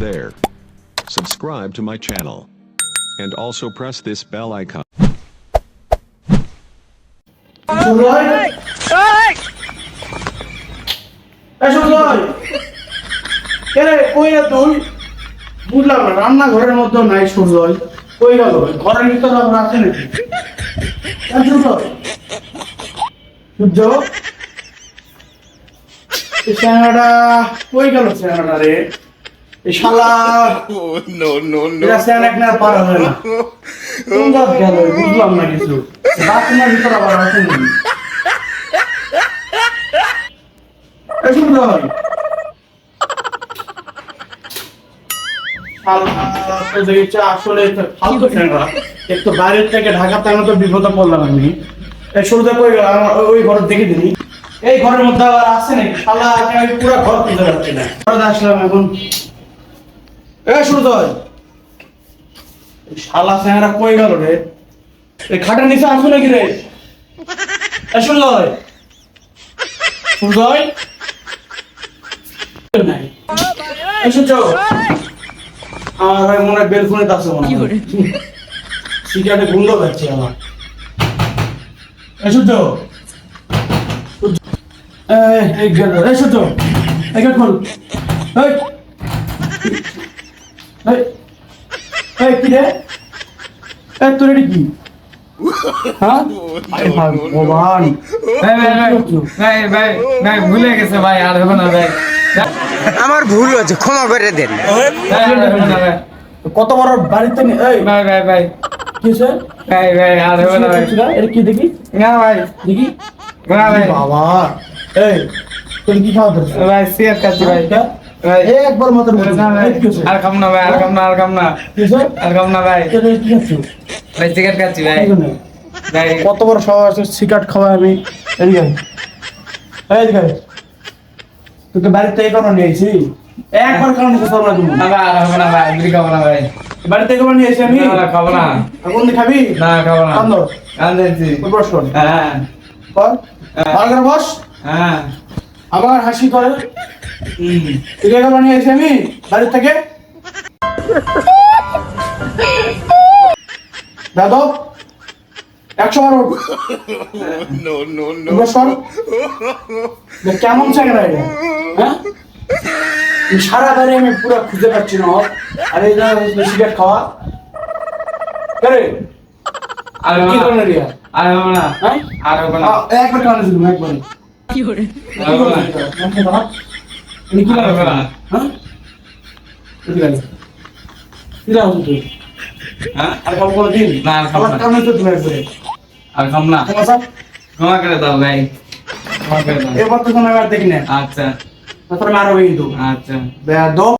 there. Subscribe to my channel. And also press this bell icon. বুঝলাম রান্নাঘরের মধ্যে নাই সুজয় কই গেল, ঘরের কই গেল রে এই শালা no, no, এটা স্যাং এক না পার হয় না। কোন গেল বুঝলাম না কিছু। বাথরুমের ভিতরে আবার আছে নাকি? এ আসলে ফালতু ফ্যানরা একটু বাইরের থেকে ঢাকাতে আমি তো বিপদে পড়লাম আমি। এই শুরুতে কই ওই- ঘরের দেখে দিনি এই ঘরের মধ্যে আবার আছে নাকি? শালা পুরো ঘর খুঁজে পাচ্ছি না। ঘরে আসলাম এখন। এ সুরদয় এই শালা স্যাংরা কই গেল রে? এই খাটের নিচে আসো নাকি রে? এ নাই। এসেছ আমার ভাই মনে হয় বেলকুনিতে আছে মনে হয়। সিগারেটে গুন্ড পাচ্ছি আমার। এসেছ এই গেল। এই গেট খোল। এই। এই এই কি রে এই তোর এটি কি হ্যাঁ ভগবান ভাই ভাই ভাই ভাই ভাই ভাই ভুলে গেছে ভাই আর হবে না ভাই আমার ভুল হয়েছে ক্ষমা করে দেন কত বড় বাড়িতে এই ভাই ভাই ভাই কি ভাই ভাই আর হবে না ভাই কি দেখি না ভাই দেখি না ভাই বাবা এই তুই কি খাওয়া ভাই সিয়ার কাছে ভাই একবার আর খাম না ভাই আর খাম না আর খাম না। আর খাম না ভাই। ভাই সিগারেট খাচ্ছি ভাই। ভাই। কত বড় সব আছে সিগারেট খাওয়া আমি এদিকে এদিকে তোকে বাড়িতে এই কারণে নিয়েছি একবার কারণে নিয়েছি না তুমি না ভাই আর না ভাই বিড়ি খাব না ভাই। বাড়িতে আমি। না, খাব না। এখন খাবি? না খাব না। কান্দো। কান বস হ্যাঁ। কর। হ্যাঁ। ভালো করে বস। হ্যাঁ। আবার হাসি করে। তুই এই আমি? বাড়ি থেকে? দাদব একশো বার কর কেমন চাকরা এটা হ্যাঁ? সারা বাড়ি আমি পুরো খুঁজে পাচ্ছি না। আর এই সিগারেট খাওয়া। করে আর কি হবে না আর হবে না হ্যাঁ? আর হবে না। একবার আর হবে কি হ্যাঁ? কি লাগে কি লাগে তুই হ্যাঁ? আর খাব কোনো দিন? না, আর খাব না। কারণে তো তুমি একবারে। আর খাম না। ক্ষমা করে দাও ভাই। ক্ষমা করে দাও। এবার তো কোনো আর দেখি না। আচ্ছা। তারপরে মারবে কিন্তু। আচ্ছা। বেয়াদব।